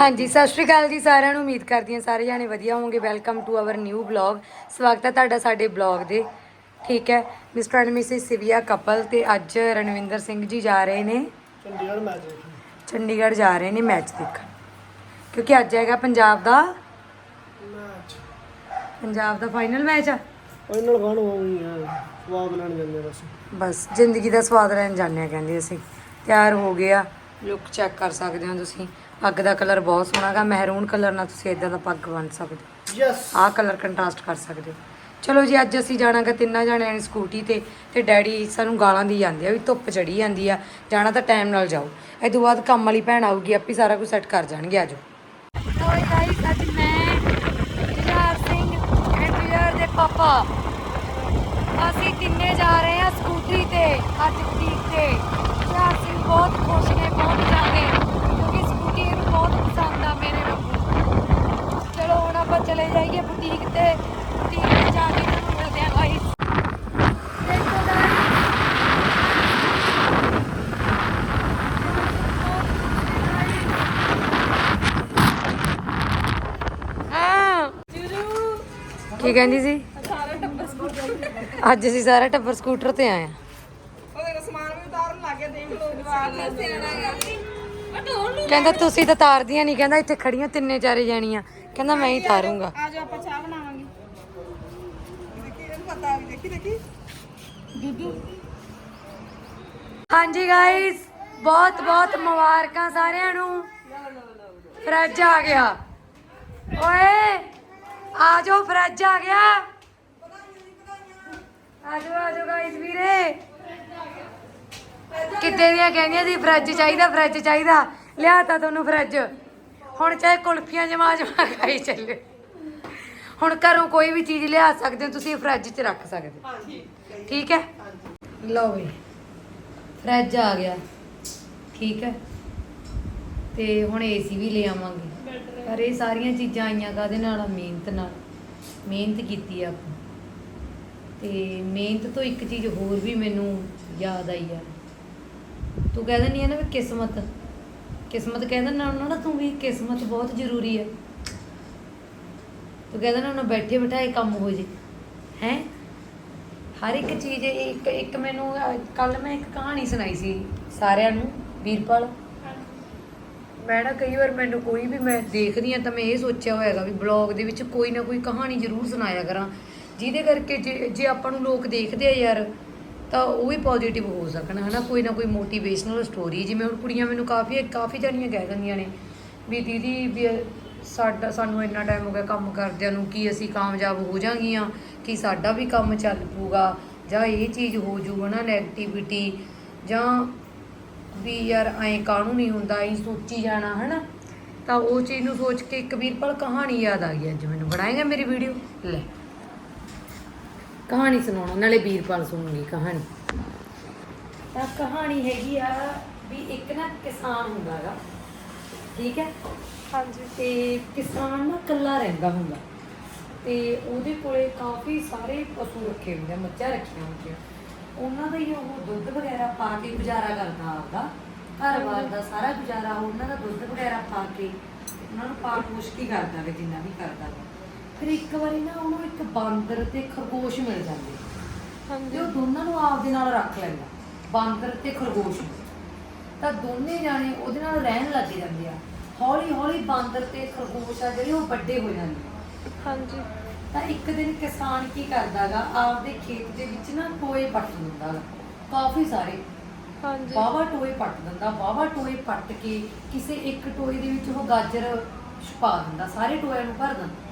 ਹਾਂਜੀ ਸਤਿ ਸ਼੍ਰੀ ਅਕਾਲ ਜੀ ਸਾਰਿਆਂ ਨੂੰ। ਉਮੀਦ ਕਰਦੀ ਹਾਂ ਸਾਰੇ ਜਾਣੇ ਵਧੀਆ ਹੋਵੋਗੇ। Welcome to our new blog ਸਵਾਗਤ ਹੈ ਤੁਹਾਡਾ ਸਾਡੇ ਬਲੌਗ ਦੇ। ਠੀਕ ਹੈ mister and missus Sivia couple ਤੇ ਅੱਜ ਰਣਵਿੰਦਰ ਸਿੰਘ ਜੀ ਜਾ ਰਹੇ ਨੇ। ਚੰਡੀਗੜ੍ਹ ਮੈਚ ਦੇਖਣ। ਚੰਡੀਗੜ੍ਹ ਜਾ ਰਹੇ ਨੇ ਮੈਚ ਦੇਖਣ। ਕਿਉਂਕਿ ਅੱਜ ਹੈਗਾ ਪੰਜਾਬ ਦਾ ਮੈਚ ਪੰਜਾਬ ਦਾ ਫਾਈਨਲ ਮੈਚ ਆ। ਫਾਈਨਲ ਖਾਣ ਹੋਈ ਹੈ ਸਵਾਦ ਲੈਣ ਜਾਂਦੇ ਬਸ। ਬਸ ਜ਼ਿੰਦਗੀ ਦਾ ਸਵਾਦ ਲੈਣ ਜਾਂਦੇ ਆ ਕਹਿੰਦੇ ਅਸੀਂ। ਤਿਆਰ ਹੋ ਗਿਆ ਲੁੱਕ ਚੈੱਕ ਕਰ ਸਕਦੇ ਹੋ ਤੁਸੀਂ। ਪੱਗ ਦਾ ਕਲਰ ਬਹੁਤ ਸੋਹਣਾ ਗਾ ਮਹਿਰੂਨ ਕਲਰ ਨਾਲ ਤੁਸੀਂ ਇਦਾਂ ਦਾ ਪੱਗ ਬਣ ਸਕਦੇ ਹੋ। ਯੈਸ ਆਹ ਕਲਰ ਕੰਟਰਾਸਟ ਕਰ ਸਕਦੇ ਹੋ। ਚਲੋ ਜੀ ਅੱਜ ਅਸੀਂ ਜਾਣਾਗਾ ਤਿੰਨਾਂ ਜਣਿਆਂ ਨੇ ਸਕੂਟੀ ਤੇ ਤੇ ਡੈਡੀ ਸਾਨੂੰ ਗਾਲਾਂ ਦੀ ਜਾਂਦੇ ਆ ਵੀ ਧੁੱਪ ਚੜੀ ਜਾਂਦੀ ਆ ਜਾਣਾ ਤਾਂ ਟਾਈਮ ਨਾਲ ਜਾਓ। ਇਹ ਤੋਂ ਬਾਅਦ ਕੰਮ ਵਾਲੀ ਭੈਣ ਆਊਗੀ ਆਪੇ ਸਾਰਾ ਕੁਝ ਸੈੱਟ ਕਰ ਜਾਣਗੇ ਆਜੋ। ਹੋਏ ਗਾਈਸ ਅੱਜ ਮੈਂ ਜੁਝਾਰ ਸਿੰਘ ਐਂਡ ਜੁਝਾਰ ਦੇ ਪਾਪਾ। ਅਸੀਂ ਤਿੰਨੇ ਜਾ ਰਹੇ ਹਾਂ ਸਕੂਟਰੀ ਤੇ ਅੱਜ ਬੁਟੀਕ ਤੇ। ਜੁਝਾਰ ਸਿੰਘ ਬਹੁਤ ਖੁਸ਼ ਨੇ ਬਹੁਤ ਜ਼ਿਆਦੇ ਕਿਉਂਕਿ ਸਕੂਟੀ ਇਹਨੂੰ ਬਹੁਤ ਪਸੰਦ ਆ ਮੇਰੇ ਰੱਬੂ ਚਲੋ ਹੁਣ ਆਪਾਂ ਚਲੇ ਜਾਈਏ ਬੁਟੀਕ ਤੇ। ਬੁਟੀਕ ਤੇ ਜਾ ਕੇ ਤੁਹਾਨੂੰ ਮਿਲਦੇ ਹਾਂ ਗਾਈਸ ਦੇਖੋ ਕੀ ਕਹਿੰਦੀ ਸੀ? ਅੱਜ ਅਸੀਂ ਸਾਰਾ ਟੱਬਰ ਸਕੂਟਰ ਤੇ ਕਹਿੰਦਾ ਤੁਸੀਂ ਤਾਂ ਤਾਰਦੀਆਂ ਨਹੀਂ ਕਹਿੰਦਾ ਇੱਥੇ ਖੜੀਆਂ ਤਿੰਨੇ ਚਾਰੇ ਜਾਣੀਆਂ। ਕਹਿੰਦਾ ਮੈਂ ਹੀ ਤਾਰੂੰਗਾ। ਆ ਜਾ ਆਪਾਂ ਚਾਹ ਬਣਾਵਾਂਗੇ। ਦੇਖੀ ਇਹਨੂੰ ਪਤਾ ਵੀ ਦੇਖੀ ਦੇਖੀ। ਦੁੱਧੂ ਹਾਂਜੀ ਗਾਇਸ ਬਹੁਤ ਬਹੁਤ ਮੁਬਾਰਕਾਂ ਸਾਰਿਆਂ ਨੂੰ। ਫਰਿੱਜ ਆ ਗਿਆ। ਓਏ ਆ ਜਾਓ ਫਰਿੱਜ ਆ ਗਿਆ। ਆ ਜਾਓ ਆ ਜਾਓ ਗਾਇਸ ਵੀਰੇ। ਕਿੱਦੇ ਦੀਆਂ ਕਹਿੰਦੀਆਂ ਸੀ ਫਰਿੱਜ ਚਾਹੀਦਾ ਫਰਿੱਜ ਚਾਹੀਦਾ। ਲਿਆਤਾ ਤੁਹਾਨੂੰ ਫਰਿੱਜ ਹੁਣ ਚਾਹੇ ਕੁਲਫੀਆਂ ਜਮਾ ਜਮਾ ਖਾਈ ਚੱਲੇ। ਹੁਣ ਘਰੋਂ ਕੋਈ ਵੀ ਚੀਜ਼ ਲਿਆ ਸਕਦੇ ਹੋ ਤੁਸੀਂ ਫਰਿੱਜ 'ਚ ਰੱਖ ਸਕਦੇ ਠੀਕ ਹੈ? ਲਓ ਵੀ ਫਰਿੱਜ ਆ ਗਿਆ। ਠੀਕ ਹੈ? ਤੇ ਹੁਣ ਏਸੀ ਵੀ ਲੈ ਆਵਾਂਗੇ। ਪਰ ਇਹ ਸਾਰੀਆਂ ਚੀਜ਼ਾਂ ਆਈਆਂ ਕਾਦੇ ਨਾਲ? ਮਿਹਨਤ ਨਾਲ। ਮਿਹਨਤ ਕੀਤੀ ਆ ਆਪਾਂ। ਤੇ ਮਿਹਨਤ ਤੋਂ ਇੱਕ ਚੀਜ਼ ਹੋਰ ਵੀ ਮੈਨੂੰ ਯਾਦ ਆਈ ਆ। ਤੂੰ ਕਹਿ ਦਿੰਦੀ ਆ ਨਾ ਵੀ ਕਿਸਮਤ। ਕਿਸਮਤ ਕਹਿੰਦਾ ਨਾ ਉਹਨਾਂ ਨਾ ਤੂੰ ਵੀ ਕਿਸਮਤ ਬਹੁਤ ਜ਼ਰੂਰੀ ਹੈ ਤੂੰ ਕਹਿੰਦਾ ਨਾ ਉਹਨਾਂ ਬੈਠੇ ਬਿਠਾਏ ਕੰਮ ਹੋ ਜੇ। ਹੈ? ਹਰ ਇੱਕ ਚੀਜ਼, ਇੱਕ ਇੱਕ ਮੈਨੂੰ, ਕੱਲ ਮੈਂ ਇੱਕ ਕਹਾਣੀ ਸੁਣਾਈ ਸੀ ਸਾਰਿਆਂ ਨੂੰ, ਵੀਰਪਾਲ। ਮੈਂ ਨਾ ਕਈ ਵਾਰ ਮੈਨੂੰ ਕੋਈ ਵੀ ਮੈਂ ਦੇਖਦੀ ਆ ਤਾਂ ਮੈਂ ਇਹ ਸੋਚਿਆ ਹੋਇਆਗਾ ਵੀ ਬਲੌਗ ਦੇ ਵਿੱਚ ਕੋਈ ਨਾ ਕੋਈ ਕਹਾਣੀ ਜ਼ਰੂਰ ਸੁਣਾਇਆ ਕਰਾਂ। ਜਿਹਦੇ ਕਰਕੇ ਜੇ ਜੇ ਆਪਾਂ ਨੂੰ ਲੋਕ ਦੇਖਦੇ ਆ ਯਾਰ ਤਾਂ ਉਹ ਵੀ ਪੋਜ਼ਿਟਿਵ ਹੋ ਸਕਣ, ਹਨਾ? ਕੋਈ ਨਾ ਕੋਈ ਮੋਟੀਵੇਸ਼ਨਲ ਸਟੋਰੀ ਜਿਵੇਂ ਹੁਣ ਕੁੜੀਆਂ ਮੈਨੂੰ ਕਾਫੀ ਕਾਫੀ ਜਾਣੀਆਂ ਕਹਿ ਦਿੰਦੀਆਂ ਨੇ ਵੀ ਦੀਦੀ ਵੀ ਸਾਡਾ, ਸਾਨੂੰ ਇੰਨਾ ਟਾਈਮ ਹੋ ਗਿਆ ਕੰਮ ਕਰਦਿਆਂ ਨੂੰ, ਕੀ ਅਸੀਂ ਕਾਮਯਾਬ ਹੋ ਜਾਾਂਗੀਆਂ, ਕਿ ਸਾਡਾ ਵੀ ਕੰਮ ਚੱਲ ਪੂਗਾ ਜਾਂ ਇਹ ਚੀਜ਼ ਹੋ ਜੂਗਾ ਨਾ ਨੈਗੇਟਿਵਿਟੀ ਜਾਂ ਵੀ ਯਾਰ ਐਂ ਕਾਹਨੂੰ ਨਹੀਂ ਹੁੰਦਾ, ਐਂ ਸੋਚੀ ਜਾਣਾ, ਹਨਾ? ਤਾਂ ਉਹ ਚੀਜ਼ ਨੂੰ ਸੋਚ ਕੇ ਇੱਕ ਵੀਰਪਲ ਕਹਾਣੀ ਯਾਦ ਆ ਗਈ ਅੱਜ ਮੈਨੂੰ। ਬਣਾਏਗਾ ਮੇਰੀ ਵੀਡੀਓ ਲੈ। ਕਹਾਣੀ ਸੁਣਾਉਣਾ ਨਾਲੇ ਵੀਰਪਾਲ ਸੁਣੂਗੀ ਕਹਾਣੀ। ਤਾਂ ਕਹਾਣੀ ਹੈਗੀ ਆ ਵੀ ਇੱਕ ਨਾ ਕਿਸਾਨ ਹੁੰਦਾਗਾ ਠੀਕ ਹੈ? ਹਾਂਜੀ। ਤੇ ਕਿਸਾਨ ਨਾ ਇਕੱਲਾ ਰਹਿੰਦਾ ਹੁੰਦਾ। ਤੇ ਉਹਦੇ ਕੋਲੇ ਕਾਫੀ ਸਾਰੇ ਪਸ਼ੂ ਰੱਖੇ ਹੁੰਦੇ ਆ ਮੱਝਾਂ ਰੱਖੀਆਂ ਹੁੰਦੀਆਂ। ਉਹਨਾਂ ਦਾ ਹੀ ਉਹ ਦੁੱਧ ਵਗੈਰਾ ਪਾ ਕੇ ਗੁਜ਼ਾਰਾ ਕਰਦਾ ਆਪਦਾ ਘਰ-ਬਾਰ ਦਾ ਸਾਰਾ ਗੁਜ਼ਾਰਾ ਉਹਨਾਂ ਦਾ ਦੁੱਧ ਵਗੈਰਾ ਪਾ ਕੇ ਉਹਨਾਂ ਨੂੰ ਪਾਲ ਪੋਸ਼ ਕੀ ਕਰਦਾ ਵੇ ਜਿੰਨਾ ਵੀ ਕਰਦਾ ਵਾ। ਫਿਰ ਇੱਕ ਵਾਰੀ ਨਾ ਉਹਨੂੰ ਇੱਕ ਬਾਂਦਰ ਤੇ ਖਰਗੋਸ਼ ਮਿਲ ਜਾਂਦੇ। ਤੇ ਹਾਂਜੀ ਉਹ ਦੋਨਾਂ ਨੂੰ ਆਪਦੇ ਨਾਲ ਰੱਖ ਲੈਂਦਾ। ਬਾਂਦਰ ਤੇ ਖਰਗੋਸ਼। ਨੂੰ। ਤਾਂ ਦੋਨੇ ਜਾਣੇ ਉਹਦੇ ਨਾਲ ਰਹਿਣ ਲੱਗ ਜਾਂਦੇ ਆ। ਹੌਲੀ ਹੌਲੀ ਬਾਂਦਰ ਤੇ ਖਰਗੋਸ਼ ਆ ਜਿਹੜੇ ਉਹ ਵੱਡੇ ਹੋ ਜਾਂਦੇ ਆ। ਹਾਂਜੀ। ਤਾਂ ਇੱਕ ਦਿਨ ਕਿਸਾਨ ਕੀ ਕਰਦਾਗਾ ਆਪਦੇ ਖੇਤ ਦੇ ਵਿੱਚ ਨਾ ਟੋਏ ਪੱਟ ਦਿੰਦਾ ਗਾ, ਕਾਫੀ ਸਾਰੇ। ਹਾਂਜੀ। ਵਾਵਾ ਟੋਏ ਪੱਟ ਦਿੰਦਾ। ਵਾਵਾ ਟੋਏ ਪੱਟ ਕੇ ਕਿਸੇ ਇੱਕ ਟੋਏ ਦੇ ਵਿੱਚ ਉਹ ਗਾਜਰ ਛੁਪਾ ਦਿੰਦਾ। ਸਾਰੇ ਟੋਇਆਂ ਨੂੰ ਭਰ ਦਿੰਦਾ।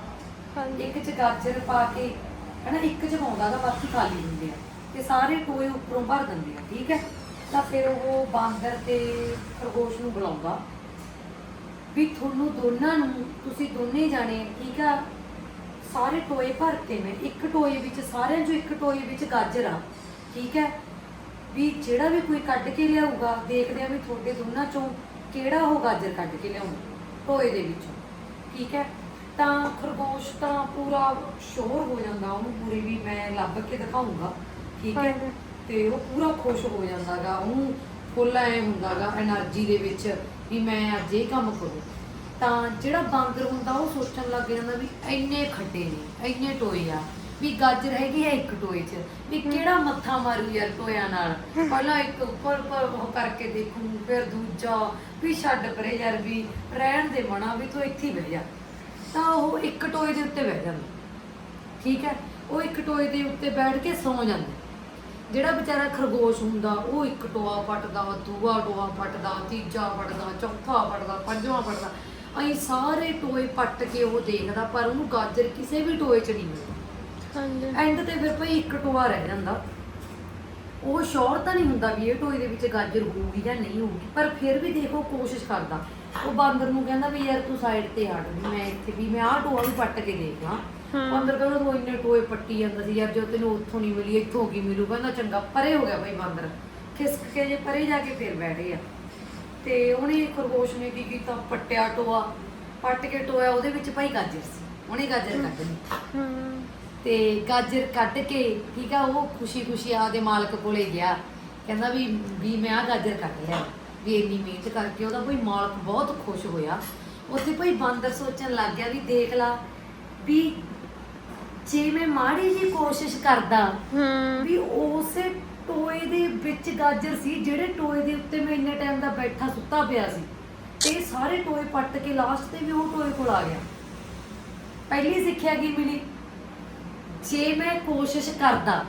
ਹਾਂਜੀ ਇੱਕ ਚ ਗਾਜਰ ਪਾ ਕੇ, ਹਨਾ, ਇੱਕ ਚ ਪਾਉਂਦਾ ਗਾ ਬਾਕੀ ਖਾਲੀ ਹੁੰਦੇ ਆ। ਤੇ ਸਾਰੇ ਟੋਏ ਉੱਪਰੋਂ ਭਰ ਦਿੰਦੇ ਆ, ਠੀਕ ਹੈ? ਤਾਂ ਫਿਰ ਉਹ ਬਾਂਦਰ ਤੇ ਖਰਗੋਸ਼ ਨੂੰ ਬੁਲਾਉਂਦਾ ਵੀ ਤੁਹਾਨੂੰ ਦੋਨਾਂ ਨੂੰ, ਤੁਸੀਂ ਦੋਨੇ ਜਾਣੇ, ਠੀਕ ਆ, ਸਾਰੇ ਟੋਏ ਭਰ ਕੇ ਮੈਂ ਇੱਕ ਟੋਏ ਵਿੱਚ, ਸਾਰਿਆਂ ਚੋਂ ਇੱਕ ਟੋਏ ਵਿੱਚ ਗਾਜਰ ਆ, ਠੀਕ ਹੈ? ਵੀ ਜਿਹੜਾ ਵੀ ਕੋਈ ਕੱਢ ਕੇ ਲਿਆਊਗਾ, ਦੇਖਦੇ ਆ ਵੀ ਤੁਹਾਡੇ ਦੋਨਾਂ ਚੋਂ ਕਿਹੜਾ ਉਹ ਗਾਜਰ ਕੱਢ ਕੇ ਲਿਆਉਂਦਾ ਟੋਏ ਦੇ ਵਿੱਚੋਂ, ਠੀਕ ਹੈ? ਤਾਂ ਖਰਗੋਸ਼ ਤਾਂ ਪੂਰਾ ਸ਼ੋਰ ਹੋ ਜਾਂਦਾ ਉਹਨੂੰ ਪੂਰੀ ਵੀ ਮੈਂ ਲੱਭ ਕੇ ਦਿਖਾਉਂਗਾ ਠੀਕ ਹੈ? ਤੇ ਉਹ ਪੂਰਾ ਖੁਸ਼ ਹੋ ਜਾਂਦਾਗਾ ਉਹਨੂੰ ਫੁੱਲ ਐ ਹੁੰਦਾਗਾ એનર્ਜੀ ਦੇ ਵਿੱਚ ਵੀ ਮੈਂ ਅੱਜ ਇਹ ਕੰਮ ਕਰੂੰ। ਤਾਂ ਜਿਹੜਾ ਬਾਂਦਰ ਹੁੰਦਾ ਉਹ ਸੋਚਣ ਲੱਗ ਜਾਂਦਾ ਵੀ ਇੰਨੇ ਖੱਡੇ ਨੇ ਇੰਨੇ ਟੋਏ ਆ ਵੀ ਗਾਜਰ ਹੈਗੀ ਹੈ ਇੱਕ ਟੋਏ 'ਚ ਵੀ ਕਿਹੜਾ ਮੱਥਾ ਮਾਰੂ ਯਾਰ ਟੋਇਆਂ ਨਾਲ? ਪਹਿਲਾਂ ਇੱਕ ਉੱਪਰ ਉੱਪਰ ਉਹ ਕਰਕੇ ਦੇਖੂ ਫਿਰ ਦੂਜਾ ਵੀ ਛੱਡ ਪਰੇ ਯਾਰ ਵੀ ਰਹਿਣ ਦੇ ਮਣਾ ਵੀ ਤੂੰ ਇੱਥੇ ਹੀ ਬਹਿ ਜਾ। ਤਾਂ ਉਹ ਇੱਕ ਟੋਏ ਦੇ ਉੱਤੇ ਬਹਿ ਜਾਂਦਾ। ਠੀਕ ਹੈ? ਉਹ ਇੱਕ ਟੋਏ ਦੇ ਉੱਤੇ ਬੈਠ ਕੇ ਸੌਂ ਜਾਂਦਾ। ਜਿਹੜਾ ਵਿਚਾਰਾ ਖਰਗੋਸ਼ ਹੁੰਦਾ ਉਹ ਇੱਕ ਟੋਆ ਪੱਟਦਾ ਦੂਆ ਟੋਆ ਪੱਟਦਾ ਤੀਜਾ ਪੱਟਦਾ ਚੌਥਾ ਪੱਟਦਾ ਪੰਜਵਾਂ ਪੱਟਦਾ। ਅਸੀਂ ਸਾਰੇ ਟੋਏ ਪੱਟ ਕੇ ਉਹ ਦੇਖਦਾ ਪਰ ਉਹਨੂੰ ਗਾਜਰ ਕਿਸੇ ਵੀ ਟੋਏ 'ਚ ਨਹੀਂ ਮਿਲਦੀ। ਹਾਂਜੀ। ਐਂਡ ਤੇ ਫਿਰ ਭਈ ਇੱਕ ਟੋਆ ਰਹਿ ਜਾਂਦਾ। ਉਹ ਸ਼ੋਰ ਤਾਂ ਨਹੀਂ ਹੁੰਦਾ ਵੀ ਇਹ ਟੋਏ ਦੇ ਵਿੱਚ ਗਾਜਰ ਹੋਊਗੀ ਜਾਂ ਨਹੀਂ ਹੋਊਗੀ ਪਰ ਫਿਰ ਵੀ ਦੇਖੋ ਕੋਸ਼ਿਸ਼ ਕਰਦਾ। ਉਹ ਬਾਂਦਰ ਨੂੰ ਕਹਿੰਦਾ ਵੀ ਯਾਰ ਤੂੰ ਸਾਈਡ ਤੇ ਹਟ ਵੀ ਮੈਂ ਇੱਥੇ ਵੀ ਮੈਂ ਆਹ ਟੋਆ ਵੀ ਪੱਟ ਕੇ ਦੇਖਾਂ ਬਾਂਦਰ ਕਹਿੰਦਾ ਤੂੰ ਇੰਨੇ ਟੋਏ ਪੱਟੀ ਜਾਂਦਾ ਸੀ ਯਾਰ ਜੋ ਤੈਨੂੰ ਉੱਥੋਂ ਨਹੀਂ ਮਿਲੀ ਇੱਥੋਂ ਕੀ ਮਿਲੂ? ਕਹਿੰਦਾ ਚੰਗਾ ਪਰੇ ਹੋ ਗਿਆ ਬਈ ਬਾਂਦਰ। ਖਿਸਕ ਕੇ ਜੇ ਪਰੇ ਜਾ ਕੇ ਫਿਰ ਬੈਠ ਗਿਆ ਤੇ ਉਹਨੇ ਖਰਗੋਸ਼ ਨੇ ਕੀ ਕੀਤਾ? ਪੱਟਿਆ ਟੋਆ। ਪੱਟ ਕੇ ਟੋਇਆ ਉਹਦੇ ਵਿੱਚ ਭਾਈ ਗਾਜਰ ਸੀ। ਉਹਨੇ ਗਾਜਰ ਕੱਢ ਲਈ। ਤੇ ਗਾਜਰ ਕੱਢ ਕੇ ਠੀਕ ਆ ਉਹ ਖੁਸ਼ੀ-ਖੁਸ਼ੀ ਆਪਦੇ ਮਾਲਕ ਕੋਲੇ ਗਿਆ। ਕਹਿੰਦਾ ਵੀ ਵੀ ਮੈਂ ਆ ਗਾਜਰ ਕੱਢ ਲਿਆ। ਵੀ ਇੰਨੀ ਮਿਹਨਤ ਕਰਕੇ ਉਹਦਾ ਕੋਈ ਮਾਲਕ ਬਹੁਤ ਖੁਸ਼ ਹੋਇਆ। ਉੱਥੇ ਭਈ ਬਾਂਦਰ ਸੋਚਣ ਲੱਗ ਗਿਆ ਵੀ ਦੇਖ ਲਾ ਵੀ ਜੇ ਮੈਂ ਮਾੜੀ ਜੀ ਕੋਸ਼ਿਸ਼ ਕਰਦਾ ਵੀ ਉਸੇ ਟੋਏ ਦੇ ਵਿੱਚ ਗਾਜਰ ਸੀ ਜਿਹੜੇ ਟੋਏ ਦੇ ਉੱਤੇ ਮੈਂ ਇੰਨੇ ਟਾਈਮ ਦਾ ਬੈਠਾ ਸੁੱਤਾ ਪਿਆ ਸੀ ਤੇ ਸਾਰੇ ਟੋਏ ਪੱਟ ਕੇ ਲਾਸਟ ਤੇ ਵੀ ਉਹ ਟੋਏ ਕੋਲ ਆ ਗਿਆ। ਪਹਿਲੀ ਸਿੱਖਿਆ ਕੀ ਮਿਲੀ? ਜੇ ਮੈਂ ਕੋਸ਼ਿਸ਼ ਕਰਦਾ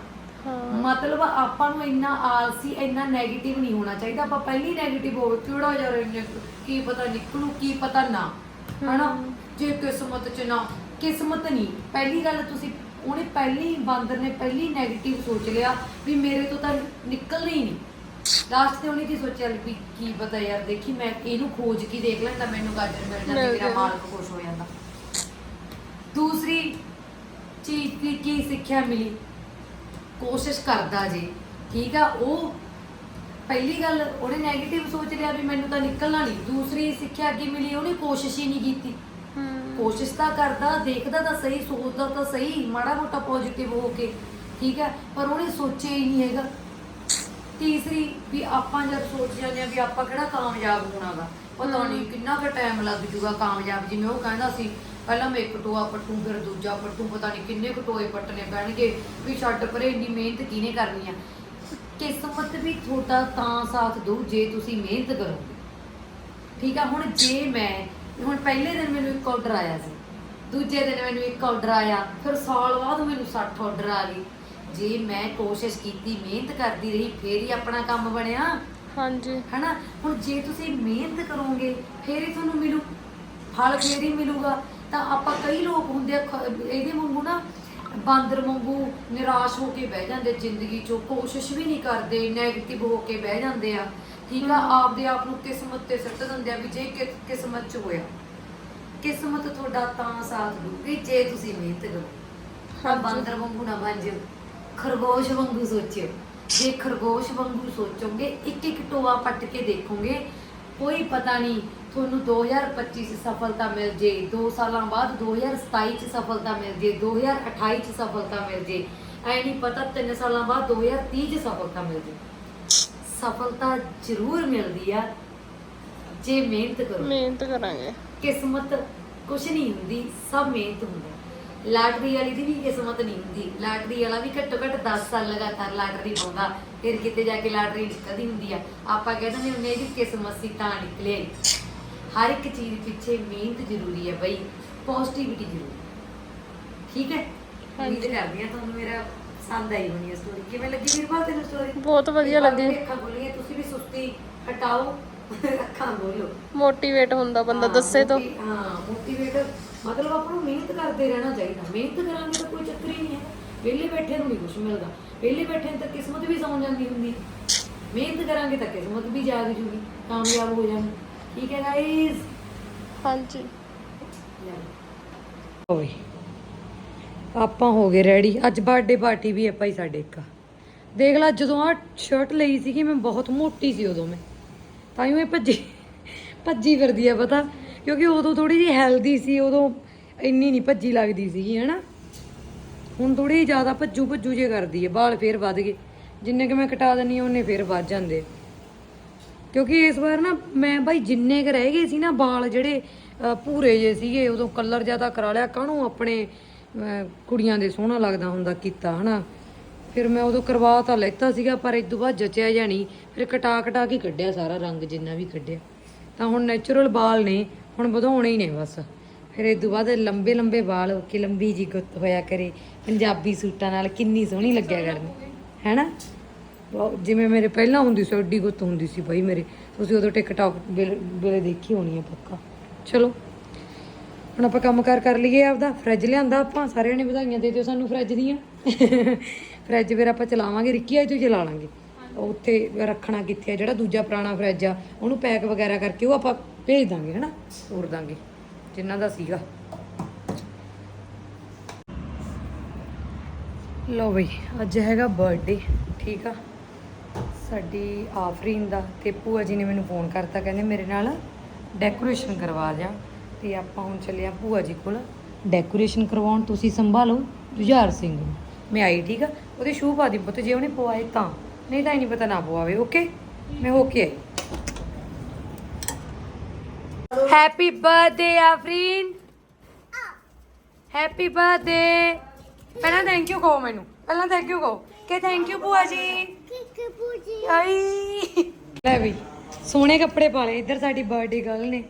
ਮਤਲਬ ਆਪਾਂ ਨੂੰ ਇੰਨਾ ਆਲਸੀ ਇੰਨਾ 네ਗੇਟਿਵ ਨਹੀਂ ਹੋਣਾ ਚਾਹੀਦਾ। ਆਪਾਂ ਪਹਿਲੀ 네ਗੇਟਿਵ ਹੋਵੇ ਕਿਹੜਾ ਯਾਰ ਇੰਨੇ ਕੀ ਪਤਾ ਨਿਕਲੂ ਕੀ ਪਤਾ ਨਾ। ਹਨਾ? ਜੇ ਕਿਸਮਤ ਚ ਨਾ ਕਿਸਮਤ ਨਹੀਂ। ਪਹਿਲੀ ਗੱਲ ਤੁਸੀਂ ਉਹਨੇ ਪਹਿਲੀ ਬਾਂਦਰ ਨੇ ਪਹਿਲੀ 네ਗੇਟਿਵ ਸੋਚ ਲਿਆ ਵੀ ਮੇਰੇ ਤੋਂ ਤਾਂ ਨਿਕਲਣਾ ਹੀ ਨਹੀਂ। ਲਾਸਟ ਤੇ ਉਹਨੇ ਕੀ ਸੋਚਿਆ ਵੀ ਕੀ ਪਤਾ ਯਾਰ ਦੇਖੀ ਮੈਂ ਇਹਨੂੰ ਖੋਜ ਕੇ ਦੇਖ ਲੈਂਦਾ ਮੈਨੂੰ ਗਾਜਰ ਮਿਲ ਜਾਂਦੀ ਮੇਰਾ ਮਾਲਕ ਖੁਸ਼ ਹੋ ਜਾਂਦਾ। ਦੂਸਰੀ ਚੀਜ਼ ਦੀ ਕੀ ਸਿੱਖਿਆ ਮਿਲੀ? ਕੋਸ਼ਿਸ਼ ਕਰਦਾ ਜੇ ਠੀਕ ਆ ਉਹ ਪਹਿਲੀ ਗੱਲ ਉਹਨੇ 네ਗੇਟਿਵ ਸੋਚ ਲਿਆ ਵੀ ਮੈਨੂੰ ਤਾਂ ਨਿਕਲਣਾ ਨਹੀਂ। ਦੂਸਰੀ ਸਿੱਖਿਆ ਕੀ ਮਿਲੀ ਉਹਨੇ ਕੋਸ਼ਿਸ਼ ਹੀ ਨਹੀਂ ਕੀਤੀ। ਕੋਸ਼ਿਸ਼ ਤਾਂ ਕਰਦਾ ਦੇਖਦਾ ਤਾਂ ਸਹੀ ਸੋਚਦਾ ਤਾਂ ਸਹੀ ਮਾੜਾ ਮੋਟਾ ਪੋਜ਼ਿਟਿਵ ਹੋ ਕੇ ਠੀਕ ਹੈ ਪਰ ਉਹਨੇ ਸੋਚਿਆ ਹੀ ਨਹੀਂ ਹੈਗਾ। ਤੀਸਰੀ ਵੀ ਆਪਾਂ ਜਦ ਸੋਚ ਜਾਂਦੇ ਆ ਵੀ ਆਪਾਂ ਕਿਹੜਾ ਕਾਮਯਾਬ ਹੋਣਾਗਾ ਪਤਾ ਨਹੀਂ ਕਿੰਨਾ ਕੁ ਟਾਈਮ ਲੱਗ ਜੂਗਾ ਕਾਮਯਾਬ ਜਿਵੇਂ ਉਹ ਕਹਿੰਦਾ ਸੀ ਪਹਿਲਾਂ ਮੈਂ ਇੱਕ ਟੋਆ ਪੱਟੂ ਫਿਰ ਦੂਜਾ ਪੱਟੂ ਪਤਾ ਨਹੀਂ ਕਿੰਨੇ ਕੁ ਟੋਏ ਪੱਟਣੇ ਪੈਣਗੇ ਵੀ ਛੱਡ ਪਰੇ ਇੰਨੀ ਮਿਹਨਤ ਕਿਹਨੇ ਕਰਨੀ ਆ? ਕਿਸਮਤ ਵੀ ਤੁਹਾਡਾ ਤਾਂ ਸਾਥ ਦਊ ਜੇ ਤੁਸੀਂ ਮਿਹਨਤ ਕਰੋਗੇ ਠੀਕ ਆ ਹੁਣ ਜੇ ਮੈਂ ਹੁਣ ਪਹਿਲੇ ਦਿਨ ਮੈਨੂੰ ਇੱਕ ਆਰਡਰ ਆਇਆ ਸੀ ਦੂਜੇ ਦਿਨ ਮੈਨੂੰ ਇੱਕ ਆਰਡਰ ਆਇਆ ਫਿਰ ਸਾਲ ਬਾਅਦ ਮੈਨੂੰ 60 ਆਰਡਰ ਆ ਗਏ ਜੇ ਮੈਂ ਕੋਸ਼ਿਸ਼ ਕੀਤੀ ਮਿਹਨਤ ਕਰਦੀ ਰਹੀ ਫੇਰ ਹੀ ਆਪਣਾ ਕੰਮ ਬਣਿਆ। ਹਾਂਜੀ। ਹਨਾ? ਹੁਣ ਜੇ ਤੁਸੀਂ ਮਿਹਨਤ ਕਰੋਗੇ ਫੇਰ ਹੀ ਤੁਹਾਨੂੰ ਮਿਲੂ ਫਲ ਫੇਰ ਹੀ ਮਿਲੂਗਾ। ਤਾਂ ਆਪਾਂ ਕਈ ਲੋਕ ਹੁੰਦੇ ਆ ਖ- ਇਹਦੇ ਵਾਂਗੂ ਨਾ ਬਾਂਦਰ ਵਾਂਗੂ ਨਿਰਾਸ਼ ਹੋ ਕੇ ਬਹਿ ਜਾਂਦੇ ਜ਼ਿੰਦਗੀ 'ਚੋਂ ਕੋਸ਼ਿਸ਼ ਵੀ ਨਹੀਂ ਕਰਦੇ 네ਗੇਟਿਵ ਹੋ ਕੇ ਬਹਿ ਜਾਂਦੇ ਆ। ਠੀਕ ਆ ਆਪਦੇ ਆਪ ਨੂੰ ਕਿਸਮਤ ਤੇ ਸੁੱਟ ਦਿੰਦੇ ਆ ਵੀ ਜੇ ਕਿ- ਕਿਸਮਤ 'ਚ ਹੋਇਆ। ਕਿਸਮਤ ਤੁਹਾਡਾ ਤਾਂ ਸਾਥ ਦੂਗੀ ਜੇ ਤੁਸੀਂ ਮਿਹਨਤ ਕਰੋ। ਤਾਂ। ਬਾਂਦਰ ਵਾਂਗੂ ਨਾ ਬਣ ਜਿਓ। ਖਰਗੋਸ਼ ਵਾਂਗੂ ਸੋਚਿਓ। ਜੇ ਖਰਗੋਸ਼ ਵਾਂਗੂ ਸੋਚੋਗੇ ਇੱਕ ਇੱਕ ਟੋਆ ਪੱਟ ਕੇ ਦੇਖੋਗੇ ਕੋਈ ਪਤਾ ਨਹੀਂ ਤੁਹਾਨੂੰ 2025 ਚ ਸਫਲਤਾ ਮਿਲ ਜੇ 2 ਸਾਲਾਂ ਬਾਅਦ 2027 ਚ ਸਫਲਤਾ ਮਿਲ ਜੇ 2028 ਚ ਸਫਲਤਾ ਮਿਲ ਜੇ। ਐ ਨਹੀਂ ਪਤਾ 3 ਸਾਲਾਂ ਬਾਅਦ 2030 ਚ ਸਫਲਤਾ ਮਿਲ ਜੇ। ਸਫਲਤਾ ਜ਼ਰੂਰ ਮਿਲਦੀ ਆ। ਜੇ ਮਿਹਨਤ ਕਰੋ। ਮਿਹਨਤ ਕਰਾਂਗੇ। ਕਿਸਮਤ ਕੁਛ ਨਹੀਂ ਹੁੰਦੀ ਸਭ ਮਿਹਨਤ ਹੁੰਦਾ ਲਾਟਰੀ ਵਾਲੀ ਦੀ ਵੀ ਕਿਸਮਤ ਨਹੀਂ ਹੁੰਦੀ। ਲਾਟਰੀ ਵਾਲਾ ਵੀ ਘੱਟੋ ਘੱਟ 10 ਸਾਲ ਲਗਾਤਾਰ ਲਾਟਰੀ ਪਾਉਂਦਾ ਫਿਰ ਕਿਤੇ ਜਾ ਕੇ ਲਾਟਰੀ ਨਿਕਲਦੀ ਹੁੰਦੀ ਆ। ਆਪਾਂ ਕਹਿੰਦੇ ਨੇ ਉਹਨੇ ਇਹਦੀ ਕਿਸਮਤ ਸੀ ਤਾਂ ਨਿਕਲਿਆ ਈ। ਹਰ ਇੱਕ ਚੀਜ਼ ਪਿੱਛੇ ਮਿਹਨਤ ਜ਼ਰੂਰੀ ਹੈ ਬਈ ਪੋਜ਼ਿਟਿਵਿਟੀ ਜ਼ਰੂਰੀ ਹੈ। ਠੀਕ ਹੈ? ਉਮੀਦ ਹਾਂਜੀ। ਕਰਦੀ ਹਾਂ ਤੁਹਾਨੂੰ ਮੇਰਾ ਪਸੰਦ ਆਈ ਹੋਣੀ ਹੈ ਸਟੋਰੀ ਕਿਵੇਂ ਲੱਗੀ ਵੀਰਪਾਲ ਤੈਨੂੰ ਸਟੋਰੀ ਬਹੁਤ ਵਧੀਆ ਲੱਗੀ। ਅੱਖਾਂ ਖੋਲੀਆਂ ਤੁਸੀਂ ਵੀ ਸੁਸਤੀ ਹਟਾਓ ਅੱਖਾਂ ਖੋਲੋ। ਮੋਟੀਵੇਟ ਹੁੰਦਾ ਬੰਦਾ ਹਾਂ, ਦੱਸੇ ਤੋਂ। ਮੋਟੀ- ਹਾਂ ਮੋਟੀਵੇਟ ਮਤਲਬ ਆਪਾਂ ਨੂੰ ਮਿਹਨਤ ਕਰਦੇ ਰਹਿਣਾ ਚਾਹੀਦਾ। ਮਿਹਨਤ ਕਰਾਂਗੇ ਤਾਂ ਕੋਈ ਚੱਕਰ ਹੀ ਨਹੀਂ ਹੈ। ਵਿਹਲੇ ਬੈਠੇ ਨੂੰ ਨਹੀਂ ਕੁਝ ਮਿਲਦਾ। ਵਿਹਲੇ ਬੈਠੇ ਨੂੰ ਤਾਂ ਕਿਸਮਤ ਵੀ ਸੌਂ ਜਾਂਦੀ ਹੁੰਦੀ। ਮਿਹਨਤ ਕਰਾਂਗੇ ਤਾਂ ਕਿਸਮਤ ਵੀ ਜਾਗ ਜੂਗੀ ਕਾਮਯਾਬ ਹੋ ਜਾਵਾਂਗੇ ਠੀਕ ਹੈ ਗਾਇਜ਼ ਹਾਂਜੀ। ਹੋਵੇ ਆਪਾਂ ਹੋ ਗਏ ਰੈਡੀ ਅੱਜ ਬਰਥਡੇ ਪਾਰਟੀ ਵੀ ਹੈ ਭਾਈ ਸਾਡੇ ਇੱਕ। ਦੇਖ ਲੈ ਜਦੋਂ ਆ ਸ਼ਰਟ ਲਈ ਸੀਗੀ ਮੈਂ ਬਹੁਤ ਮੋਟੀ ਸੀ ਉਦੋਂ ਮੈਂ। ਤਾਂ ਹੀ ਇਹ ਭੱਜੀ ਭੱਜੀ ਫਿਰਦੀ ਆ ਪਤਾ? ਕਿਉਂਕਿ ਉਦੋਂ ਥੋੜੀ ਜਿਹੀ ਹੈਲਦੀ ਸੀ ਉਦੋਂ ਇੰਨੀ ਨਹੀਂ ਭੱਜੀ ਲੱਗਦੀ ਸੀਗੀ ਹੈਨਾ? ਹੁਣ ਥੋੜੀ ਜ਼ਿਆਦਾ ਭੱਜੂ ਭੱਜੂ ਜੇ ਕਰਦੀ ਹੈ ਵਾਲ ਫੇਰ ਵੱਧ ਗਏ। ਜਿੰਨੇ ਕਿ ਮੈਂ ਕਟਾ ਦਿੰਨੀ ਉਹਨੇ ਫੇਰ ਵੱਧ ਜਾਂਦੇ। ਕਿਉਂਕਿ ਇਸ ਵਾਰ ਨਾ ਮੈਂ ਭਾਈ ਜਿੰਨੇ ਕ ਰਹਿ ਗਏ ਸੀ ਨਾ ਵਾਲ ਜਿਹੜੇ ਭੂਰੇ ਜੇ ਸੀਗੇ ਉਦੋਂ ਕਲਰ ਜ਼ਿਆਦਾ ਕਰਾ ਲਿਆ। ਕਾਹਨੂੰ ਆਪਣੇ ਕੁੜੀਆਂ ਦੇ ਸੋਹਣਾ ਲੱਗਦਾ ਹੁੰਦਾ ਕੀਤਾ ਹਨਾ? ਫਿਰ ਮੈਂ ਉਦੋਂ ਕਰਵਾ ਤਾਂ ਲੈਤਾ ਸੀਗਾ ਪਰ ਇਦੋਂ ਬਾਅਦ ਜਚਿਆ ਜਾਣੀ ਫਿਰ ਕਟਾ ਕਟਾ ਕੇ ਕੱਢਿਆ ਸਾਰਾ ਰੰਗ ਜਿੰਨਾ ਵੀ ਕੱਢਿਆ। ਤਾਂ ਹੁਣ ਨੇਚਰਲ ਵਾਲ ਨੇ ਹੁਣ ਵਧਾਉਣੇ ਹੀ ਨੇ ਬਸ। ਫਿਰ ਇਦੋਂ ਬਾਅਦ ਲੰਬੇ ਲੰਬੇ ਵਾਲ ਕਿ ਲੰਬੀ ਜੀ ਗੁੱਤ ਹੋਇਆ ਕਰੇ। ਪੰਜਾਬੀ ਸੂਟਾਂ ਨਾਲ ਕਿੰਨੀ ਸੋਹਣੀ ਲੱਗਿਆ ਕਰਨੀ। ਹੈਨਾ? ਜਿਵੇਂ ਮੇਰੇ ਪਹਿਲਾਂ ਹੁੰਦੀ ਸੀ ਏਡੀ ਗੁੱਤ ਹੁੰਦੀ ਸੀ ਬਈ ਮੇਰੇ। ਤੁਸੀਂ ਉਦੋਂ ਟਿਕਟੌਕ ਵੇਲੇ ਦੇਖੀ ਹੋਣੀ ਹੈ ਪੱਕਾ। ਚਲੋ ਹੁਣ ਆਪਾਂ ਕੰਮ ਕਾਰ ਕਰ ਲਈਏ ਆਪਦਾ। ਫ੍ਰਿਜ ਲਿਆਂਦਾ ਆਪਾਂ ਸਾਰਿਆਂ ਨੇ ਵਧਾਈਆਂ ਦੇ ਦਿਓ ਸਾਨੂੰ ਫ੍ਰਿਜ ਦੀਆਂ। ਫ੍ਰਿਜ ਫਿਰ ਆਪਾਂ ਚਲਾਵਾਂਗੇ ਰਿੱਕੀ ਆਈ ਤੋਂ ਚਲਾ ਲਾਂਗੇ। ਉੱਥੇ ਰੱਖਣਾ ਕਿੱਥੇ ਆ? ਜਿਹੜਾ ਦੂਜਾ ਪੁਰਾਣਾ ਫ੍ਰਿਜ ਆ ਉਹਨੂੰ ਪੈਕ ਵਗੈਰਾ ਕਰਕੇ ਉਹ ਆਪਾਂ ਭੇਜ ਦਾਂਗੇ ਹਨਾ? ਤੋਰ ਦਾਂਗੇ ਜਿੰਨਾ ਦਾ ਸੀਗਾ। ਲਓ ਬਈ ਅੱਜ ਹੈਗਾ ਬਰਥਡੇ ਠੀਕ ਆ? ਸਾਡੀ ਆਫਰੀਨ ਦਾ ਤੇ ਭੂਆ ਜੀ ਨੇ ਮੈਨੂੰ ਫੋਨ ਕਰਤਾ, ਕਹਿੰਦੇ ਮੇਰੇ ਨਾਲ ਡੈਕੋਰੇਸ਼ਨ ਕਰਵਾ ਜਾ ਤੇ ਆਪਾਂ ਹੁਣ ਚੱਲੇ ਆ ਭੂਆ ਜੀ ਕੋਲ। ਡੈਕੋਰੇਸ਼ਨ ਕਰਵਾਉਣ, ਤੁਸੀਂ ਸੰਭਾਲੋ, ਜੁਝਾਰ ਸਿੰਘ ਨੂੰ। ਮੈਂ ਆਈ, ਠੀਕ ਆ? ਉਹਦੇ ਸ਼ੂ ਪਾ ਦੀ ਪੁੱਤ, ਜੇ ਉਹਨੇ ਪਵਾਏ ਤਾਂ। ਨਹੀਂ ਤਾਂ ਹੀ ਨਹੀਂ ਪਤਾ ਨਾ ਪਵਾਵੇ ਓਕੇ ਮੈਂ ਹੋ ਕੇ ਆਈ। Happy birthday Afreen happy birthday ਪਹਿਲਾਂ ਥੈਂਕ ਯੂ ਕਹੋ ਮੈਨੂੰ। ਪਹਿਲਾਂ ਥੈਂਕ ਯੂ ਕਹੋ। ਕਿ ਥੈਂਕ ਯੂ ਭੂਆ ਜੀ। ਆਈ। ਲੈ ਵੀ ਸੋਹਣੇ ਕੱਪੜੇ ਪਾ ਲਏ ਇੱਧਰ ਸਾਡੀ ਬਰਥਡੇ ਗਰਲ ਨੇ।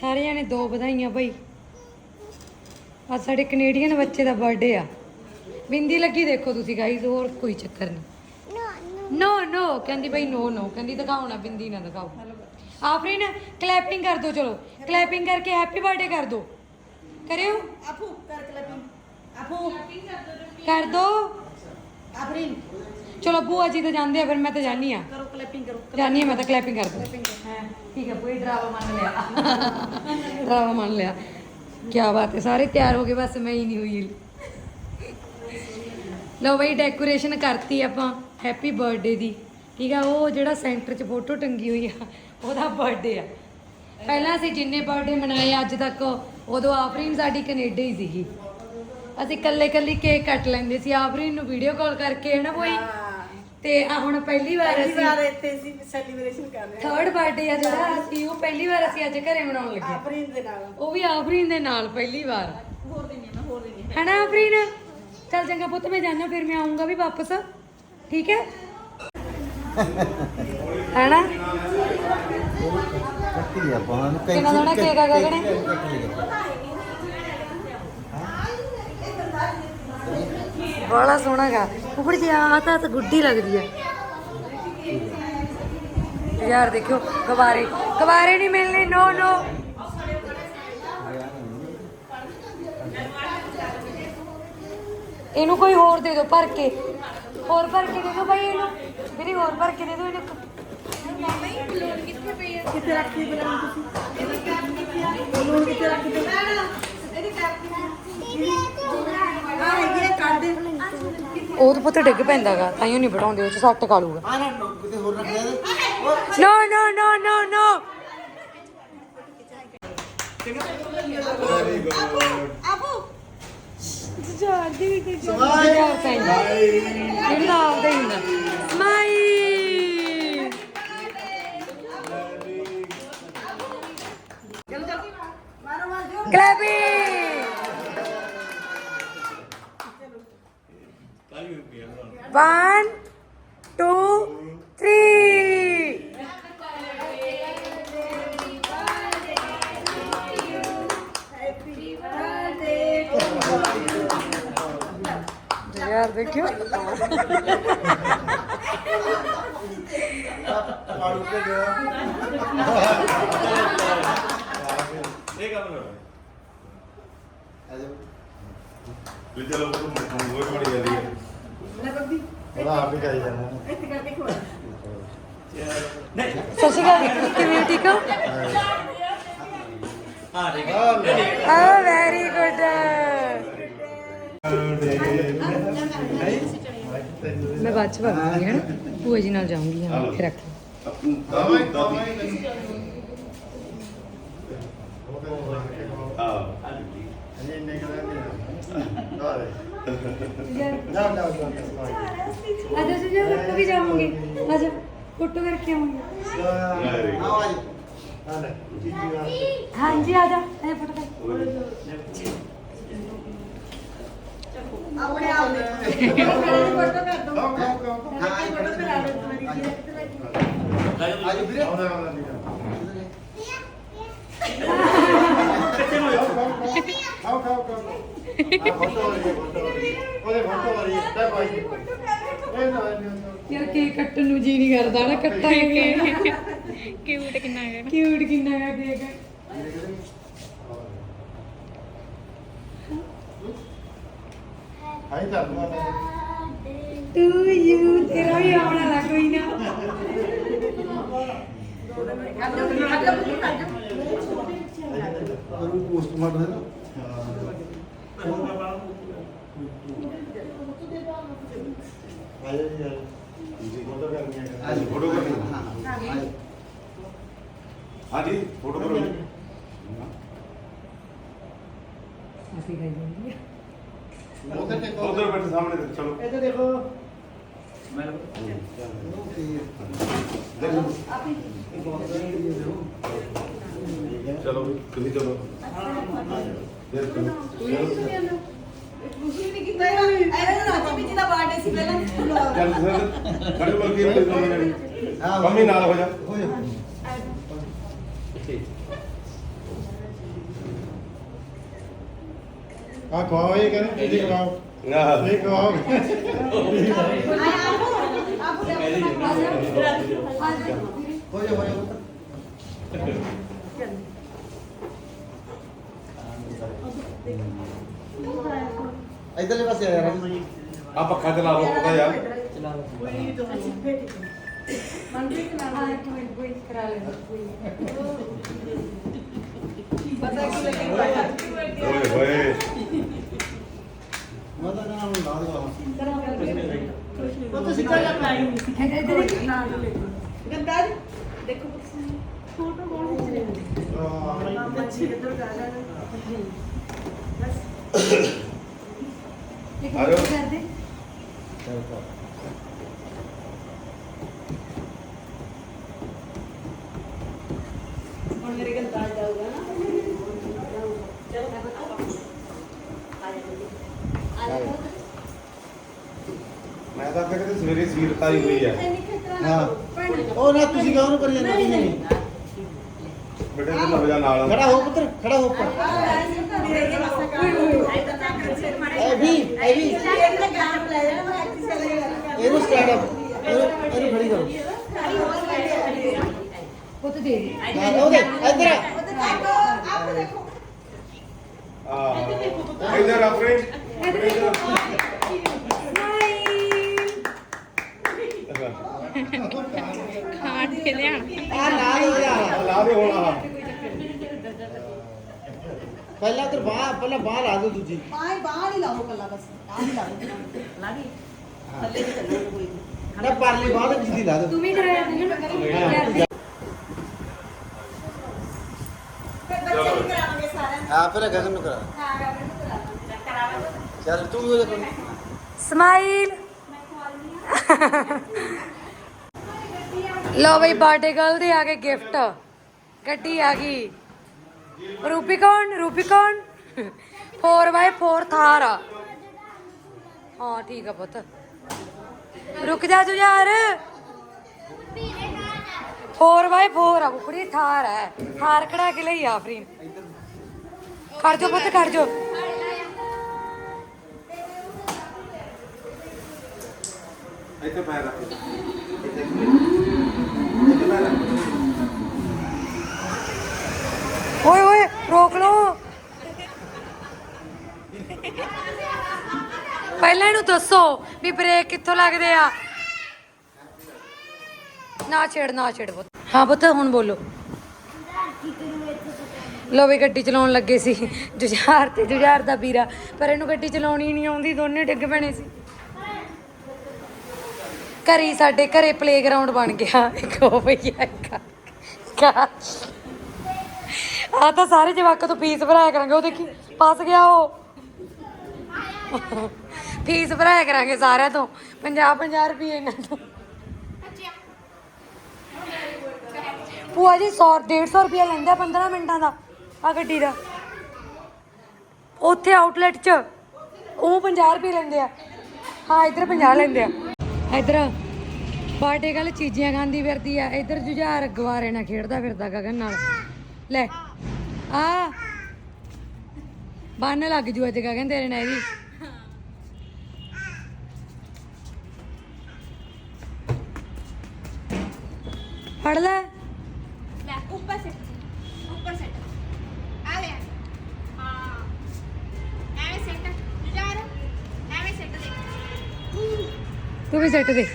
ਸਾਰੇ ਜਣੇ ਦੋ ਵਧਾਈਆਂ ਭਾਈ ਅੱਜ ਸਾਡੇ ਕੈਨੇਡੀਅਨ ਬੱਚੇ ਦਾ ਬਰਥਡੇ ਆ। ਬਿੰਦੀ ਲੱਗੀ ਦੇਖੋ ਤੁਸੀਂ ਗਾਈਜ਼ ਹੋਰ ਕੋਈ ਚੱਕਰ ਨਹੀਂ। ਨੋ ਨੋ ਕਹਿੰਦੀ ਭਾਈ ਨੋ ਨੋ ਕਹਿੰਦੀ ਦਿਖਾਓ ਨਾ ਬਿੰਦੀ ਨਾ ਦਿਖਾਓ। ਆਫਰੀਨ ਕਲੈਪਿੰਗ ਕਰ ਦਿਓ ਚਲੋ। ਕਲੈਪਿੰਗ ਕਰਕੇ ਹੈਪੀ ਬਰਥਡੇ ਕਰ ਦਿਓ ਕਰਿਓ। ਆਪੂ ਕਰ ਕਲੈਪਿੰਗ ਆਪੂ। ਕਰ ਦੋ। ਆਫਰੀਨ ਚਲੋ ਭੂਆ ਜੀ ਤਾਂ ਜਾਂਦੇ ਆ ਫਿਰ ਮੈਂ ਤਾਂ ਜਾਣੀ ਆ। ਕਰੋ ਕਲੈਪਿੰਗ ਕਰੋ ਜਾਣੀ ਆ ਮੈਂ ਤਾਂ ਕਲੈਪਿੰਗ ਕਰ ਦੂੰ ਹਾਂ ਠੀਕ ਹੈ ਕੋਈ ਡਰਾਵਾ ਮੰਨ ਲਿਆ। ਡਰਾਵਾ ਮੰਨ ਲਿਆ। ਕੀ ਬਾਤ ਹੈ ਸਾਰੇ ਤਿਆਰ ਹੋ ਗਏ ਬਸ ਮੈਂ ਹੀ ਨਹੀਂ ਹੋਈ। ਲਓ ਬਈ ਡੈਕੋਰੇਸ਼ਨ ਕਰਤੀ ਆਪਾਂ ਹੈਪੀ ਬਰਥਡੇ ਦੀ। ਠੀਕ ਆ ਉਹ ਜਿਹੜਾ ਸੈਂਟਰ 'ਚ ਫੋਟੋ ਟੰਗੀ ਹੋਈ ਆ ਉਹਦਾ ਬਰਥਡੇ ਆ। ਪਹਿਲਾਂ ਅਸੀਂ ਜਿੰਨੇ ਬਰਥਡੇ ਮਨਾਏ ਅੱਜ ਤੱਕ ਉਦੋਂ ਆਫਰੀਨ ਸਾਡੀ ਕੈਨੇਡਾ ਹੀ ਸੀਗੀ। ਅਸੀਂ ਇਕੱਲੇ ਇਕੱਲੀ ਕੇਕ ਕੱਟ ਲੈਂਦੇ ਸੀ ਆਫਰੀਨ ਨੂੰ ਵੀਡੀਓ ਕਾਲ ਕਰਕੇ ਹਨਾ ਕੋਈ ਤੇ ਆ ਹੁਣ ਪਹਿਲੀ ਵਾਰ ਪਹਿਲੀ ਅਸੀਂ ਵਾਰ ਇੱਥੇ ਸੀ ਸੈਲੀਬ੍ਰੇਸ਼ਨ ਕਰ ਰਹੇ ਥਰਡ ਬਰਥਡੇ ਆ ਜਿਹੜਾ ਅਸੀਂ ਉਹ ਪਹਿਲੀ ਵਾਰ ਅਸੀਂ ਅੱਜ ਘਰੇ ਮਨਾਉਣ ਲੱਗੇ। ਆਫਰੀਨ ਦੇ ਨਾਲ। ਉਹ ਵੀ ਆਫਰੀਨ ਦੇ ਨਾਲ ਪਹਿਲੀ ਵਾਰ। ਹੋਰ ਦਿਨ ਨਾ ਹੋਰ ਦਿਨ ਹੈਨਾ ਆਫਰੀਨ ਚੱਲ ਚੰਗਾ ਪੁੱਤ ਮੈਂ ਜਾਣਾ ਫਿਰ ਮੈਂ ਆਉਂਗਾ ਵੀ ਵਾਪਸ। ਠੀਕ ਹੈ? ਹੈਨਾ? ਕੱਟੀ ਆਪਾਂ ਨੂੰ ਕਿੰਨਾ ਸੋਹਣਾ ਕੇਕ ਆ ਗਗਨੇ ਬੜਾ ਸੋਹਣਾ ਗਾ ਉਪਰ ਜੀ ਆ ਤਾਂ ਗੁੱਡੀ ਲੱਗਦੀ ਹੈ ਯਾਰ ਦੇਖਿਓ ਗਵਾਰੇ ਗਵਾਰੇ ਨਹੀਂ ਮਿਲਨੇ ਨੋ ਨੋ ਇਹਨੂੰ ਕੋਈ ਹੋਰ ਦੇ ਦਿਓ ਭਰ ਕੇ ਹੋਰ ਭਰ ਕੇ ਦੇ ਦਿਓ ਭਾਈ ਇਹਨੂੰ ਮੇਰੀ ਹੋਰ ਭਰ ਕੇ ਦੇ ਦਿਓ ਇਹਨੂੰ ਕਿੱਥੇ ਰੱਖੀ ਬਣਾ ਤੁਸੀਂ ਬਲੂਨ ਕਿੱਥੇ ਰੱਖੀ ਤੇ ਆ ਹੈਗੀ ਹੈ ਉਹ ਤਾਂ ਪੁੱਤ ਡਿੱਗ ਪੈਂਦਾਗਾ ਤਾਈਓ ਨਹੀਂ ਬੜਾਉਂਦੇ ਉਹ ਚ ਸੱਟ ਖਾ ਲੂਗਾ ਆ ਨਾ ਕਿਤੇ ਹੋਰ ਰੱਖ ਲਿਆ ਤੇ ਨੋ ਨੋ ਨੋ ਨੋ ਨੋ ਆਪੂ ਯਾਰ ਪੈਂਦਾ ਇਹਦਾ ਆਪਦਾ ਹੀ ਹੁੰਦਾ ਵੀ ਚਲੋ ਮੋੜ ਮੜੀ ਜਾਂਦੀ ਹੈ ਲੈ ਬੱਬੀ। ਉਹਦਾ ਆਪ ਹੀ ਕਰੀ ਜਾਣਾ ਇੱਥੇ ਕਰਕੇ ਖਵਾ। ਸਤਿ ਸ਼੍ਰੀ ਅਕਾਲ ਕਿਵੇਂ ਹੋ? ਠੀਕ ਹੋ? ਹਾਂ ਠੀਕ ਆ। ਵੈਰੀ ਗੁੱਡ ਮੈਂ ਬਾਅਦ ਚ ਭਾਗੂਗੀ ਹੈ ਨਾ? ਭੂਆ ਜੀ ਨਾਲ ਜਾਊਂਗੀ ਹਾਂ ਰੱਖ ਹਾਂ ਅਜੇ ਇੰਨੇ ਕਰਾਂ ਆ। ਰੇ ਜਾ ਜਾ ਜਾ ਆਜਾ ਸੁਜਾ ਰੱਖ ਵੀ। ਜਾਵਾਂਗੇ ਆਜਾ ਫੋਟੋ ਕਰਕੇ ਆਉਂਗੀ ਆਓ ਆਜੀ ਆ ਲੈ ਜੀ ਜੀ ਹਾਂਜੀ ਆ ਜਾ ਇਹ ਫੋਟੋ ਕਰ ਆਪਣੇ ਆਪ ਦੇ ਫੋਟੋ ਕਰ ਦੋ ਆਓ ਆਓ ਆਓ ਹਾਂ ਫੋਟੋ ਕਰਾ ਲਓ ਮੇਰੀ ਆਜੀ ਵੀਰੇ ਆਉਂਦਾ ਆਉਂਦਾ। ਵੀਰੇ ਆਓ ਖਾਓ ਖਾਓ ਆ ਫੋਟੋ ਵਾਲੀ ਹੈ, ਫੋਟੋ ਵਾਲੀ ਹੈ। ਉਹਦੇ ਫੋਟੋ ਵਾਲੀ ਹੈ, ਤਾਂ ਕੋਈ ਇਹ ਨਾ ਯਾਰ ਕੇਕ ਕੱਟਣ ਨੂੰ ਜੀ ਨਹੀਂ ਕਰਦਾ ਨਾ ਕੱਟਾਂਗੇ ਕਿਊਟ ਕਿੰਨਾ ਹੈਗਾ? ਕਿਊਟ ਕਿੰਨਾ ਹੈ ਕੇਕ? ਹਾਈ ਦੂੰਗਾ ਟੂ ਯੂ ਤੇਰਾ ਵੀ ਆਉਣ ਵਾਲਾ ਕੋਈ ਨਾ। ਉਹਨੂੰ ਪੋਸਟ ਮਾਰ ਦੇ ਨਾ ਆਇਆ ਯਾਰ ਜੀ ਫੋਟੋ ਕਰਨੀ ਹੈ। ਅੱਜ ਫੋਟੋ ਕਰਨੀ ਹਾਂ ਹਾਂਜੀ ਫੋਟੋ ਕਰੋ। ਅਸੀਂ ਗਏ ਜੀ। ਉਧਰ ਤੇ ਉਧਰ ਬੈਠੇ ਸਾਹਮਣੇ ਤੇ ਚਲੋ। ਇੱਧਰ ਦੇਖੋ। ਚਲੋ ਵੀ, ਤੁਸੀਂ ਚਲੋ ਫਿਰ ਚਲੋ। ਨਹੀਂ ਚੱਲ ਫਿਰ ਖੜੇ ਹੋ ਕੇ ਤੇ ਦੋਨੇ ਹਾਂ ਮੰਮੀ ਨਾਲ ਹੋ ਜਾ ਹੋ ਜਾ ਆ ਖਵਾਓ ਇਹ ਕਹਿੰਦੇ ਇਹ ਖਵਾਓ ਆਹ ਇਹ ਖਵਾਓ ਹੋ ਜਾ ਹੋ ਜਾ ਇਧਰਲੇ ਪਾਸੇ ਆ ਯਾਰ ਆ ਪੱਖਾ ਚਲਾ ਲਓ ਪਤਾ ਯਾਰ ਹਾਂ ਇੱਕ ਮਿੰਟ ਕੋਈ ਕਰਾ ਲੈ ਪਤਾ ਕੀ ਲੱਗੇਗਾ ਓਏ ਹੋਏ ਮੈਂ ਤਾਂ ਕਹਾਂ ਹੁਣ ਲਾ ਦੇਗਾ ਉਹ ਤੁਸੀਂ ਕੋਈ ਅਪਲਾਈ ਨਹੀਂ ਇੱਧਰ ਦੇਖ। ਗੰਦਾ ਜੀ। ਦੇਖੋ ਫੋਟੋ ਕੌਣ ਖਿੱਚ ਰਿਹਾ? ਬੱਚੀ ਇੱਧਰ ਜਾ ਰਿਹਾ ਇੱਕ ਕਰ ਹੁਣ ਮੇਰੇ ਜਾਊਗਾ ਨਾ। ਮੈਂ ਤਾਂ ਕਹਿੰਦਾ ਸਵੇਰੇ ਸੀਰ ਹੋਈ ਆ। ਹਾਂ। ਉਹ ਨਾ ਤੁਸੀਂ ਕਹਾਂ ਨੂੰ ਕਰੀ ਜਾਂਦੇ ਨਹੀਂ ਨਹੀਂ। ਬੇਟੇ ਤੂੰ ਲੱਗ ਜਾ ਨਾਲ ਖੜਾ ਹੋ ਪੁੱਤਰ ਖੜਾ ਹੋ ਉੱਪਰ। ਇਹ ਵੀ ਇਹ ਵੀ। ਇਹਨੂੰ ਸਟੈਂਡ ਅਪ ਇਹਨੂੰ ਖੜੀ ਕਰੋ। ਪੁੱਤ ਦੇ ਦੇ ਉਹਦੇ ਇੱਧਰ ਆ। ਆ ਇਧਰ ਆਪਣੇ ਖਾਣ ਕੇ ਲਿਆਣ ਆ ਨਾਲ ਹੋ ਜਾ ਲਾ ਦੇ ਹੁਣ ਆ ਪਹਿਲਾਂ ਤੇ ਬਾਹ ਪਹਿਲਾਂ ਬਾਹ ਲਾ ਦੋ ਦੂਜੀ। ਬਾਹਰ ਬਾਹਰ ਹੀ ਲਾਓ ਕੱਲਾ ਬਸ। ਆਹ ਹੀ ਲਾ ਦੋ। ਲਾ ਦੀ। ਥੱਲੇ ਨਹੀਂ ਚੱਲਣਾ ਕੋਈ ਨਾ ਪਰਲੀ ਬਾਹ ਤੇ ਦੂਜੀ ਲਾ ਦੋ। ਤੂੰ ਵੀ ਕਰਾਇਆ ਸੀ ਨਾ ਦੇ। ਫਿਰ ਵੀ ਕਰਾਵਾਂਗੇ ਸਾਰਿਆਂ ਹਾਂ ਫਿਰ ਗਗਨ ਨੂੰ ਕਰਾ। ਚੱਲ ਤੂੰ ਵੀ ਹੋ ਜਾ ਸਮਾਈਲ। ਲਓ ਬਈ ਬਰਥਡੇ ਗਰਲ ਦੇ ਆ ਗਏ ਗਿਫਟ ਗੱਡੀ ਆ ਗਈ। ਰੂਪੀਕੌਣ ਰੂਪੀਕੌਣ 4x4 ਥਾਰ। ਆ ਹਾਂ, ਠੀਕ ਆ ਪੁੱਤ। ਰੁਕ ਜਾ ਤੂੰ ਯਾਰ। 4x4 ਆ ਬੁਕੜੀ ਥਾਰ ਹੈ। ਥਾਰ ਕਢਾ ਕੇ ਲਈ ਆਫਰੀਨ ਕਰ ਜੋ ਪੁੱਤ ਕਰ ਜੋ। ਇੱਥੇ ਪੈਰ ਰੱਖ ਇੱਥੇ ਇੱਥੇ ਪੈਰ ਰੱਖ ਓਏ ਓਏ ਰੋਕ ਲਓ ਪਹਿਲਾਂ ਇਹਨੂੰ ਦੱਸੋ ਵੀ ਬ੍ਰੇਕ ਕਿੱਥੋਂ ਲੱਗਦੇ ਆ। ਨਾ ਛੇੜ ਨਾ ਛੇੜ ਪੁੱਤ। ਹਾਂ ਪੁੱਤ, ਹੁਣ ਬੋਲੋ। ਲੋ ਵੀ ਗੱਡੀ ਚਲਾਉਣ ਲੱਗੇ ਸੀ। ਜੁਝਾਰ ਤੇ ਜੁਝਾਰ ਦਾ ਵੀਰਾ, ਪਰ ਇਹਨੂੰ ਗੱਡੀ ਚਲਾਉਣੀ ਨਹੀਂ ਆਉਂਦੀ, ਦੋਨੇ ਡਿੱਗ ਪੈਣੇ ਸੀ। ਘਰੀ ਸਾਡੇ ਘਰੇ ਪਲੇਗਰਾਉਂਡ ਬਣ ਗਿਆ। ਇੱਕ ਹੋ ਭਈਆ, ਇੱਕ ਆ। ਤਾਂ ਸਾਰੇ ਜਵਾਕਾਂ ਤੋਂ ਫੀਸ ਭਰਾਇਆ ਕਰਾਂਗੇ, ਉਹ ਦੇਖੀ, ਫਸ ਗਿਆ ਉਹ। ਫੀਸ ਭਰਾਇਆ ਕਰਾਂਗੇ ਸਾਰਿਆਂ ਤੋਂ। 50 50 ਰੁਪਏ ਇਹਨਾਂ ਤੋਂ। ਭੂਆ ਜੀ 100 150 ਰੁਪਏ ਲੈਂਦਾ 15 ਮਿੰਟਾਂ ਦਾ ਆ ਗੱਡੀ ਦਾ। ਉੱਥੇ ਆਊਟਲੈਟ 'ਚ ਉਹ 50 ਰੁਪਏ ਲੈਂਦੇ ਆ। ਹਾਂ, ਇੱਧਰ 50 ਲੈਂਦੇ ਆ। ਇੱਧਰ ਬਾਟੇ ਕੱਲ ਚੀਜ਼ੀਆਂ ਖਾਂਦੀ ਫਿਰਦੀ ਆ। ਇੱਧਰ ਜੁਝਾਰ ਗਵਾਰੇ ਨਾਲ ਖੇਡਦਾ ਫਿਰਦਾ ਗਗਨ ਨਾਲ। ਲੈ, ਆ। ਬੰਨ ਲੱਗ ਜੂ ਅੱਜ ਗਗਨ ਤੇਰੇ ਨਾਲ ਇਹਦੀ। ਫੜ ਲੈ ਲੈ ਉੱਪਰ ਸੈੱਟ ਉੱਪਰ ਸੈੱਟ ਆ ਲੈ ਹਾਂ। ਐਵੇਂ ਸੈੱਟ ਜੁਝਾਰ ਐਵੇਂ ਸੈੱਟ ਦੇ ਤੂੰ ਵੀ ਸਿੱਟ ਦੇ